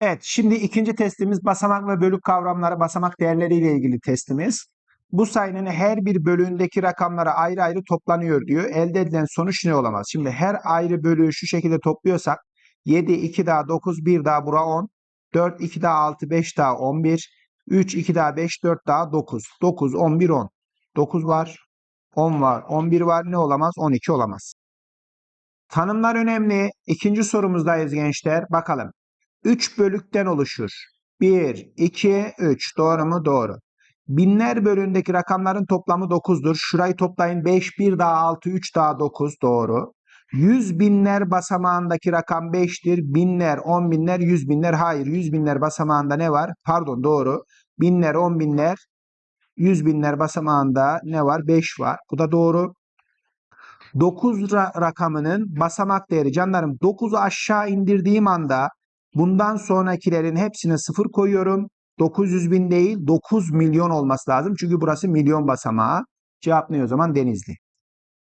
Evet, şimdi ikinci testimiz basamak ve bölük kavramları, basamak değerleriyle ilgili testimiz. Bu sayının her bir bölüğündeki rakamlara ayrı ayrı toplanıyor diyor. Elde edilen sonuç ne olamaz? Şimdi her ayrı bölüğü şu şekilde topluyorsak 7, 2 daha 9, 1 daha bura 10, 4, 2 daha 6, 5 daha 11, 3, 2 daha 5, 4 daha 9. 9, 11, 10. 9 var, 10 var, 11 var ne olamaz? 12 olamaz. Tanımlar önemli. İkinci sorumuzdayız gençler. Bakalım. 3 bölükten oluşur. 1, 2, 3. Doğru mu? Doğru. Binler bölüğündeki rakamların toplamı 9'dur. Şurayı toplayın. 5, 1 daha 6, 3 daha 9. Doğru. 100 binler basamağındaki rakam 5'tir. Binler, 10 binler, 100 binler. Hayır. 100 binler basamağında ne var? Pardon doğru. Binler, 10 binler, 100 binler basamağında ne var? 5 var. Bu da doğru. 9 ra- rakamının basamak değeri canlarım 9'u aşağı indirdiğim anda bundan sonrakilerin hepsine sıfır koyuyorum. 900 bin değil 9 milyon olması lazım. Çünkü burası milyon basamağı. Cevap ne o zaman? Denizli.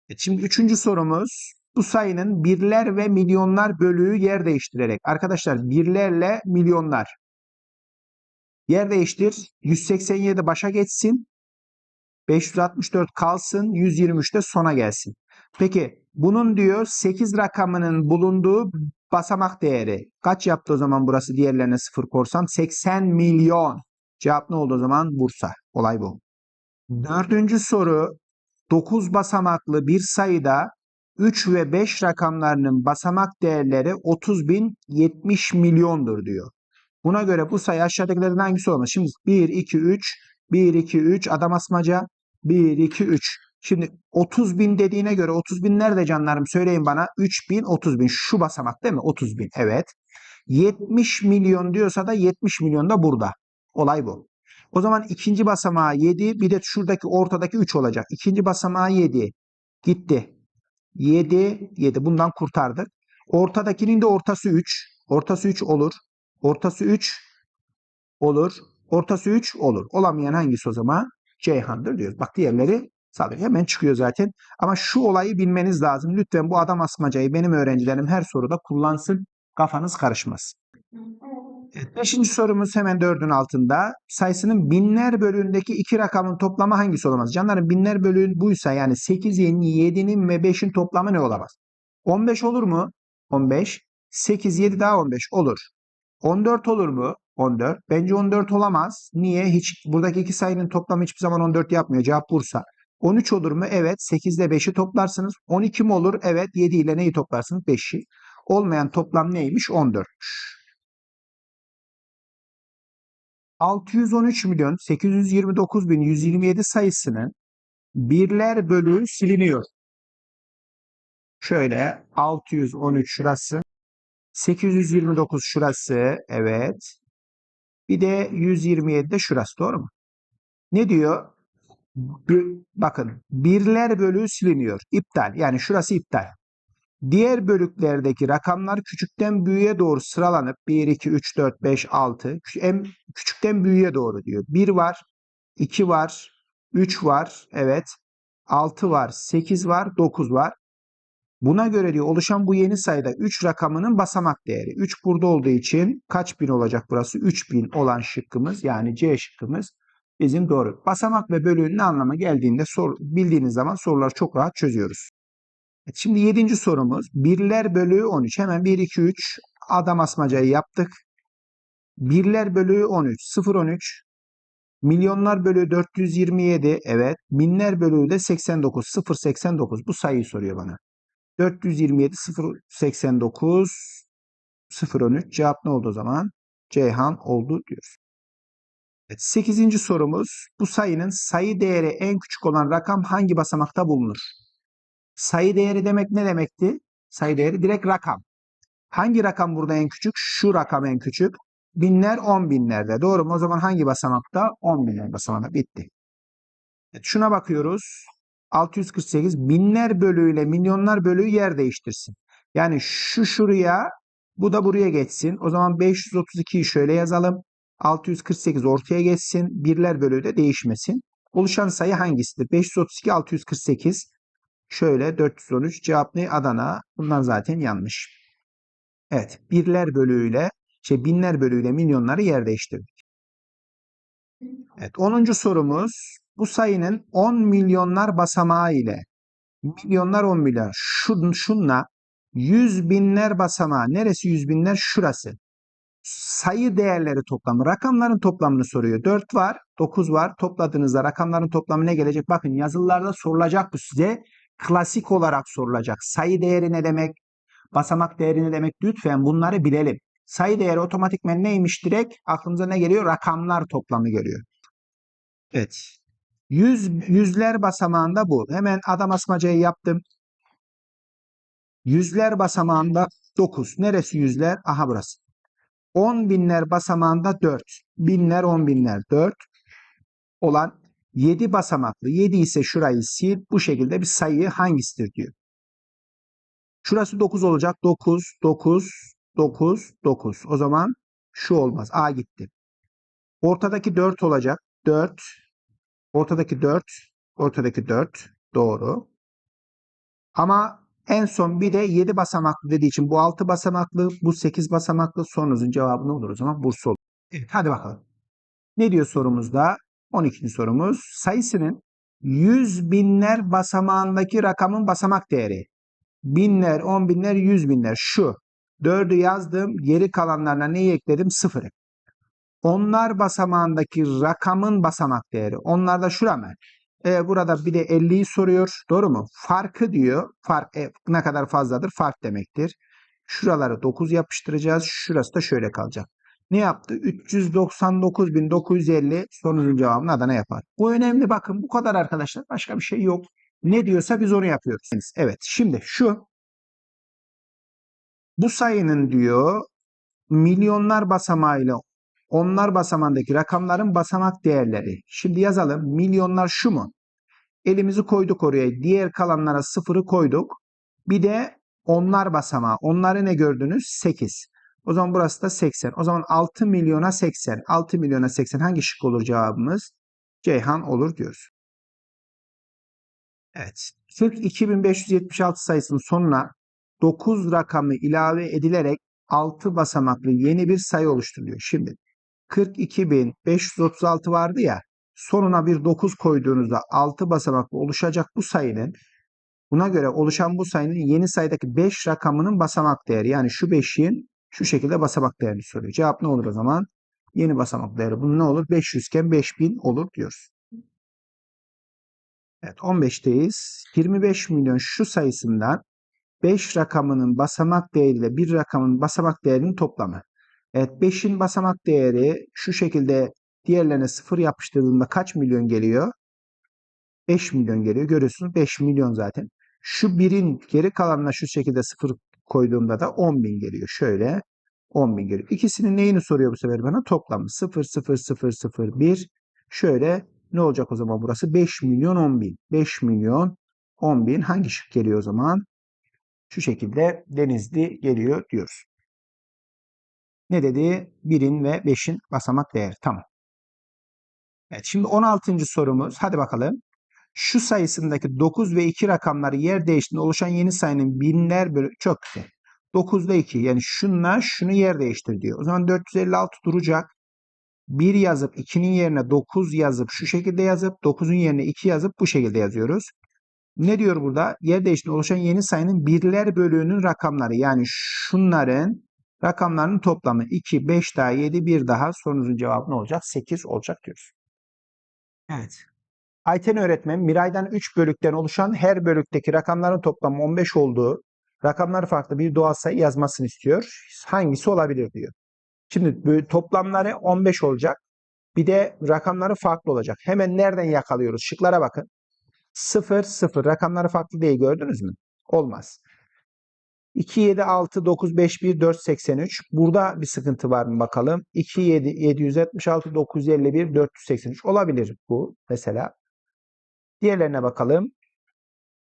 Evet, şimdi üçüncü sorumuz. Bu sayının birler ve milyonlar bölüğü yer değiştirerek. Arkadaşlar birlerle milyonlar. Yer değiştir. 187 başa geçsin. 564 kalsın. 123 de sona gelsin. Peki bunun diyor 8 rakamının bulunduğu basamak değeri. Kaç yaptı o zaman burası diğerlerine sıfır korsam? 80 milyon. Cevap ne oldu o zaman? Bursa. Olay bu. Dördüncü soru 9 basamaklı bir sayıda 3 ve 5 rakamlarının basamak değerleri 30 bin 70 milyondur diyor. Buna göre bu sayı aşağıdakilerden hangisi olmaz? Şimdi 1, 2, 3, 1, 2, 3 adam asmaca 1, 2, 3. Şimdi 30 bin dediğine göre 30 bin nerede canlarım söyleyin bana. 3 bin 30 bin şu basamak değil mi? 30 bin evet. 70 milyon diyorsa da 70 milyon da burada. Olay bu. O zaman ikinci basamağı 7 bir de şuradaki ortadaki 3 olacak. İkinci basamağı 7 gitti. 7 7 bundan kurtardık. Ortadakinin de ortası 3. Ortası 3 olur. Ortası 3 olur. Ortası 3 olur. Olamayan hangisi o zaman? Ceyhan'dır diyoruz. Bak diğerleri Sadece hemen çıkıyor zaten. Ama şu olayı bilmeniz lazım. Lütfen bu adam asmacayı benim öğrencilerim her soruda kullansın. Kafanız karışmasın. Evet, beşinci sorumuz hemen dördün altında. Sayısının binler bölüğündeki iki rakamın toplamı hangisi olamaz? Canlarım binler bölüğü buysa yani 8'in, 7'nin ve 5'in toplamı ne olamaz? 15 olur mu? 15. 8, 7 daha 15 olur. 14 olur mu? 14. Bence 14 olamaz. Niye? Hiç buradaki iki sayının toplamı hiçbir zaman 14 yapmıyor. Cevap Bursa. 13 olur mu? Evet. 8 ile 5'i toplarsınız. 12 mi olur? Evet. 7 ile neyi toplarsınız? 5'i. Olmayan toplam neymiş? 14'müş. 613 milyon 829 bin 127 sayısının birler bölüğü siliniyor. Şöyle 613 şurası. 829 şurası. Evet. Bir de 127 de şurası. Doğru mu? Ne diyor? Bakın birler bölüğü siliniyor. İptal. Yani şurası iptal. Diğer bölüklerdeki rakamlar küçükten büyüğe doğru sıralanıp 1, 2, 3, 4, 5, 6 küç- en küçükten büyüğe doğru diyor. 1 var, 2 var, 3 var, evet. 6 var, 8 var, 9 var. Buna göre diyor oluşan bu yeni sayıda 3 rakamının basamak değeri. 3 burada olduğu için kaç bin olacak burası? 3000 olan şıkkımız yani C şıkkımız bizim doğru. Basamak ve bölüğün ne anlama geldiğinde sor, bildiğiniz zaman soruları çok rahat çözüyoruz. Şimdi yedinci sorumuz. Birler bölüğü 13. Hemen 1, 2, 3 adam asmacayı yaptık. Birler bölüğü 13. 0, 13. Milyonlar bölüğü 427. Evet. Binler bölüğü de 89. 0, 89. Bu sayıyı soruyor bana. 427, 0, 89, 0, 13. Cevap ne oldu o zaman? Ceyhan oldu diyoruz. Evet, 8. sorumuz. Bu sayının sayı değeri en küçük olan rakam hangi basamakta bulunur? Sayı değeri demek ne demekti? Sayı değeri direkt rakam. Hangi rakam burada en küçük? Şu rakam en küçük. Binler on binlerde. Doğru mu? O zaman hangi basamakta? 10 binler basamağında. Bitti. Evet, şuna bakıyoruz. 648 binler bölüğüyle milyonlar bölüğü yer değiştirsin. Yani şu şuraya bu da buraya geçsin. O zaman 532'yi şöyle yazalım. 648 ortaya geçsin. Birler bölüğü de değişmesin. Oluşan sayı hangisidir? 532, 648. Şöyle 413 cevap ne? Adana. Bundan zaten yanlış. Evet. Birler bölüğüyle. şey binler bölüyle milyonları yer değiştirdik. Evet 10. sorumuz bu sayının 10 milyonlar basamağı ile milyonlar 10 milyar şun, şunla 100 binler basamağı neresi 100 binler şurası sayı değerleri toplamı rakamların toplamını soruyor. 4 var 9 var. Topladığınızda rakamların toplamı ne gelecek? Bakın yazılılarda sorulacak bu size. Klasik olarak sorulacak. Sayı değeri ne demek? Basamak değeri ne demek? Lütfen bunları bilelim. Sayı değeri otomatikmen neymiş direkt? Aklımıza ne geliyor? Rakamlar toplamı geliyor. Evet. Yüz, yüzler basamağında bu. Hemen adam asmacayı yaptım. Yüzler basamağında 9. Neresi yüzler? Aha burası. 10 binler basamağında 4. Binler 10 binler 4 olan 7 basamaklı. 7 ise şurayı sil. Bu şekilde bir sayı hangisidir diyor. Şurası 9 olacak. 9, 9, 9, 9. O zaman şu olmaz. A gitti. Ortadaki 4 olacak. 4, Ortadaki 4, ortadaki 4 doğru. Ama en son bir de 7 basamaklı dediği için bu 6 basamaklı, bu 8 basamaklı sorunuzun cevabı ne olur o zaman? Bursa olur. Evet hadi bakalım. Ne diyor sorumuzda? 12. sorumuz. Sayısının 100 binler basamağındaki rakamın basamak değeri. Binler, 10 binler, 100 binler. Şu. 4'ü yazdım. Geri kalanlarına neyi ekledim? Sıfırı. Onlar basamağındaki rakamın basamak değeri. Onlar da şura mı? E, burada bir de 50'yi soruyor. Doğru mu? Farkı diyor. Fark e, ne kadar fazladır? Fark demektir. Şuraları 9 yapıştıracağız. Şurası da şöyle kalacak. Ne yaptı? 399.950 sorunun cevabını Adana yapar. Bu önemli bakın. Bu kadar arkadaşlar. Başka bir şey yok. Ne diyorsa biz onu yapıyoruz. Evet. Şimdi şu bu sayının diyor milyonlar basamağıyla onlar basamandaki rakamların basamak değerleri. Şimdi yazalım. Milyonlar şu mu? Elimizi koyduk oraya. Diğer kalanlara sıfırı koyduk. Bir de onlar basamağı. Onları ne gördünüz? 8. O zaman burası da 80. O zaman 6 milyona 80. 6 milyona 80 hangi şık olur cevabımız? Ceyhan olur diyoruz. Evet. Türk 2576 sayısının sonuna 9 rakamı ilave edilerek 6 basamaklı yeni bir sayı oluşturuluyor. Şimdi 42.536 vardı ya sonuna bir 9 koyduğunuzda 6 basamaklı oluşacak bu sayının buna göre oluşan bu sayının yeni sayıdaki 5 rakamının basamak değeri yani şu 5'in şu şekilde basamak değerini soruyor. Cevap ne olur o zaman? Yeni basamak değeri. Bunun ne olur? 500 iken 5000 olur diyoruz. Evet 15'teyiz. 25 milyon şu sayısından 5 rakamının basamak değeriyle bir rakamın basamak değerinin toplamı. Evet 5'in basamak değeri şu şekilde diğerlerine 0 yapıştırdığında kaç milyon geliyor? 5 milyon geliyor. Görüyorsunuz 5 milyon zaten. Şu 1'in geri kalanına şu şekilde 0 koyduğumda da 10 bin geliyor. Şöyle 10 bin geliyor. İkisinin neyini soruyor bu sefer bana? Toplamı 0 0 0 0 1. Şöyle ne olacak o zaman burası? 5 milyon 10 bin. 5 milyon 10 bin hangi şık geliyor o zaman? Şu şekilde Denizli geliyor diyoruz. Ne dedi? 1'in ve 5'in basamak değeri. Tamam. Evet şimdi 16. sorumuz. Hadi bakalım. Şu sayısındaki 9 ve 2 rakamları yer değiştiğinde oluşan yeni sayının binler bölü... Çok güzel. 9 ile 2 yani şunla şunu yer değiştir diyor. O zaman 456 duracak. 1 yazıp 2'nin yerine 9 yazıp şu şekilde yazıp 9'un yerine 2 yazıp bu şekilde yazıyoruz. Ne diyor burada? Yer değiştiğinde oluşan yeni sayının birler bölüğünün rakamları yani şunların Rakamların toplamı 2, 5 daha 7, 1 daha sorunuzun cevabı ne olacak? 8 olacak diyoruz. Evet. Ayten öğretmen Miray'dan 3 bölükten oluşan her bölükteki rakamların toplamı 15 olduğu rakamları farklı bir doğal sayı yazmasını istiyor. Hangisi olabilir diyor. Şimdi toplamları 15 olacak. Bir de rakamları farklı olacak. Hemen nereden yakalıyoruz? Şıklara bakın. 0, 0. Rakamları farklı değil gördünüz mü? Olmaz. 2, 7, 6, 9, 5, 1, 4, 83. Burada bir sıkıntı var mı bakalım. 2, 7, 776, 951, 483 olabilir bu mesela. Diğerlerine bakalım.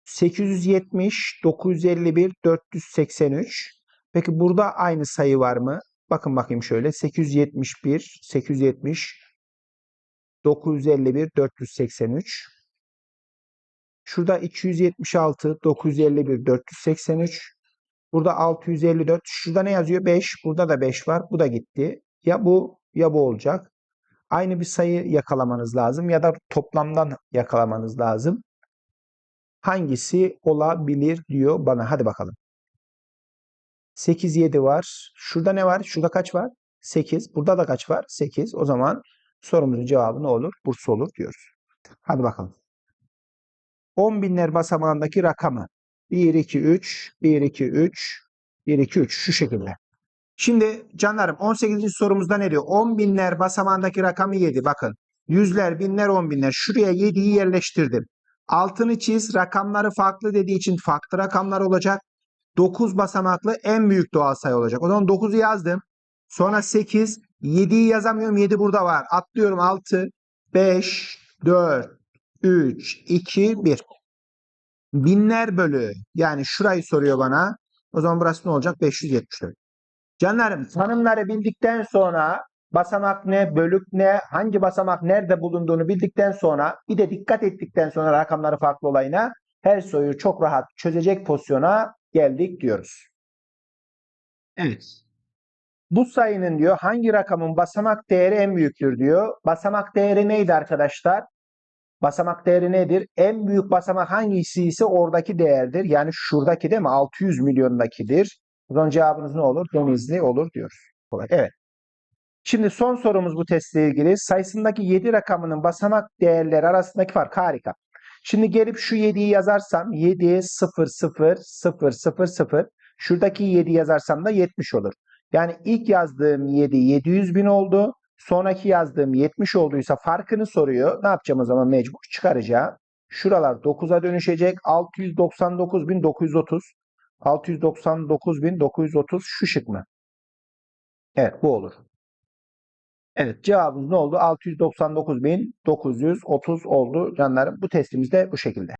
870, 951, 483. Peki burada aynı sayı var mı? Bakın bakayım şöyle. 871, 870, 951, 483. Şurada 276, 951, 483. Burada 654. Şurada ne yazıyor? 5. Burada da 5 var. Bu da gitti. Ya bu ya bu olacak. Aynı bir sayı yakalamanız lazım ya da toplamdan yakalamanız lazım. Hangisi olabilir diyor bana. Hadi bakalım. 8, 7 var. Şurada ne var? Şurada kaç var? 8. Burada da kaç var? 8. O zaman sorumuzun cevabı ne olur? Bursa olur diyoruz. Hadi bakalım. 10 binler basamağındaki rakamı. 1, 2, 3, 1, 2, 3, 1, 2, 3 şu şekilde. Şimdi canlarım 18. sorumuzda ne diyor? 10 binler basamağındaki rakamı 7. Bakın yüzler, binler, 10 binler. Şuraya 7'yi yerleştirdim. Altını çiz. Rakamları farklı dediği için farklı rakamlar olacak. 9 basamaklı en büyük doğal sayı olacak. O zaman 9'u yazdım. Sonra 8. 7'yi yazamıyorum. 7 burada var. Atlıyorum 6, 5, 4, 3, 2, 1. Binler bölü. Yani şurayı soruyor bana. O zaman burası ne olacak? 574. Canlarım tanımları bildikten sonra basamak ne, bölük ne, hangi basamak nerede bulunduğunu bildikten sonra bir de dikkat ettikten sonra rakamları farklı olayına her soruyu çok rahat çözecek pozisyona geldik diyoruz. Evet. Bu sayının diyor hangi rakamın basamak değeri en büyüktür diyor. Basamak değeri neydi arkadaşlar? Basamak değeri nedir? En büyük basamak hangisi ise oradaki değerdir. Yani şuradaki değil mi? 600 milyondakidir. O zaman cevabınız ne olur? Denizli olur diyoruz. Evet. Şimdi son sorumuz bu testle ilgili. Sayısındaki 7 rakamının basamak değerleri arasındaki fark harika. Şimdi gelip şu 7'yi yazarsam 7 0 0 0 0 0 şuradaki 7 yazarsam da 70 olur. Yani ilk yazdığım 7 700 bin oldu. Sonraki yazdığım 70 olduysa farkını soruyor. Ne yapacağım o zaman mecbur çıkaracağım. Şuralar 9'a dönüşecek. 699.930 699.930 şu şık mı? Evet bu olur. Evet cevabımız ne oldu? 699.930 oldu canlarım. Bu testimiz de bu şekilde.